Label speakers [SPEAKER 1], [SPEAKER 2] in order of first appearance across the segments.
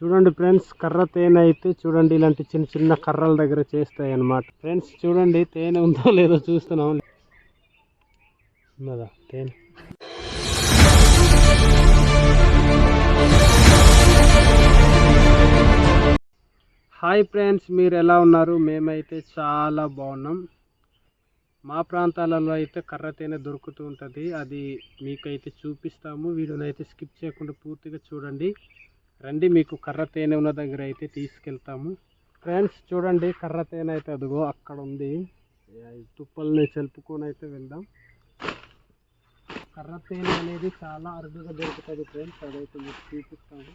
[SPEAKER 1] చూడండి ఫ్రెండ్స్ కర్ర తేనె అయితే చూడండి ఇలాంటి చిన్న చిన్న కర్రల దగ్గర చేస్తాయి అన్నమాట ఫ్రెండ్స్ చూడండి తేనె ఉందో లేదో చూస్తున్నాం. ఉన్నదా తేనె? హాయ్ ఫ్రెండ్స్ మీరు ఎలా ఉన్నారు? మేమైతే చాలా బాగున్నాం. మా ప్రాంతాలలో అయితే కర్ర తేనె దొరుకుతూ ఉంటుంది. అది మీకైతే చూపిస్తాము. వీడియోని అయితే స్కిప్ చేయకుండా పూర్తిగా చూడండి. రండి మీకు కర్ర తేనె ఉన్న దగ్గర అయితే తీసుకెళ్తాము. ఫ్రెండ్స్ చూడండి కర్ర తేనె అయితే అదిగో అక్కడ ఉంది తుప్పల్ని చెలుపుకొని అయితే వెళ్దాం కర్ర తేనె అనేది చాలా అరుదుగా దొరుకుతుంది ఫ్రెండ్స్ అదైతే మీకు చూపిస్తాను.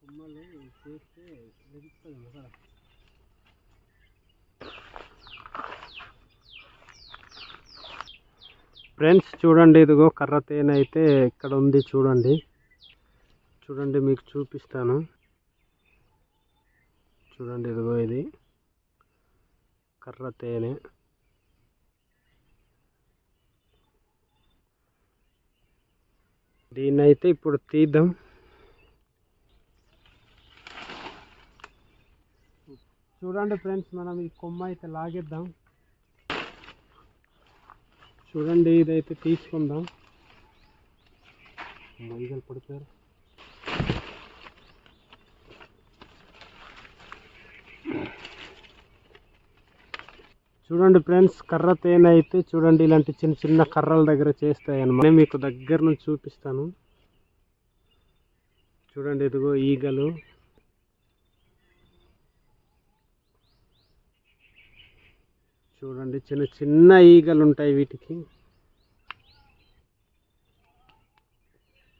[SPEAKER 1] కొమ్మలు చేస్తే ఫ్రెండ్స్ చూడండి ఇదిగో కర్ర తేనె అయితే ఇక్కడ ఉంది చూడండి. చూడండి మీకు చూపిస్తాను. చూడండి ఇదిగో ఇది. కర్ర తేనె. దీన్ని అయితే ఇప్పుడు తీద్దాం. చూడండి ఫ్రెండ్స్ మనం ఈ కొమ్మ అయితే లాగేద్దాం. చూడండి ఇదైతే తీసుకుందాం. మైగలు పడిపోయారు. చూడండి ఫ్రెండ్స్ కర్ర తేనె అయితే చూడండి ఇలాంటి చిన్న చిన్న కర్రల దగ్గర చేస్తాయి అన్నమాట నేను మీకు దగ్గర నుంచి చూపిస్తాను. చూడండి ఇదిగో ఈగలు. చూడండి చిన్న చిన్న ఈగలు ఉంటాయి వీటికి.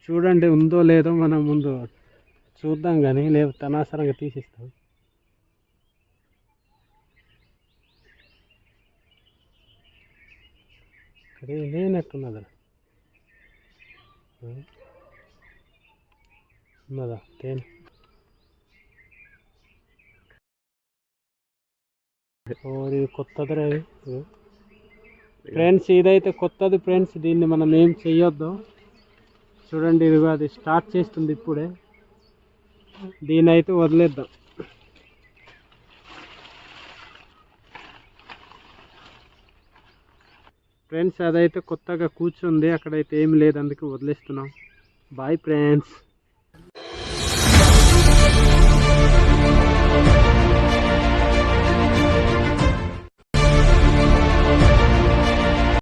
[SPEAKER 1] చూడండి ఉందో లేదో మనం ముందు చూద్దాం కానీ లేకపోతే అనవసరంగా తీసిస్తాం. ఇక్కడ లేనట్టున్నదా? ఉన్నదా? తేను? ఇది కొత్తదిరా ఇది. ఇది. ఫ్రెండ్స్ ఇదైతే కొత్తది ఫ్రెండ్స్. దీన్ని మనం ఏం చెయ్యొద్దు. చూడండి ఇదిగో అది స్టార్ట్ చేస్తుంది ఇప్పుడే. దీన్ని అయితే వదిలేద్దాం. ఫ్రెండ్స్ అదైతే కొత్తగా కూర్చుంది. అక్కడైతే ఏం లేదు అందుకే వదిలేస్తున్నాం. Bye friends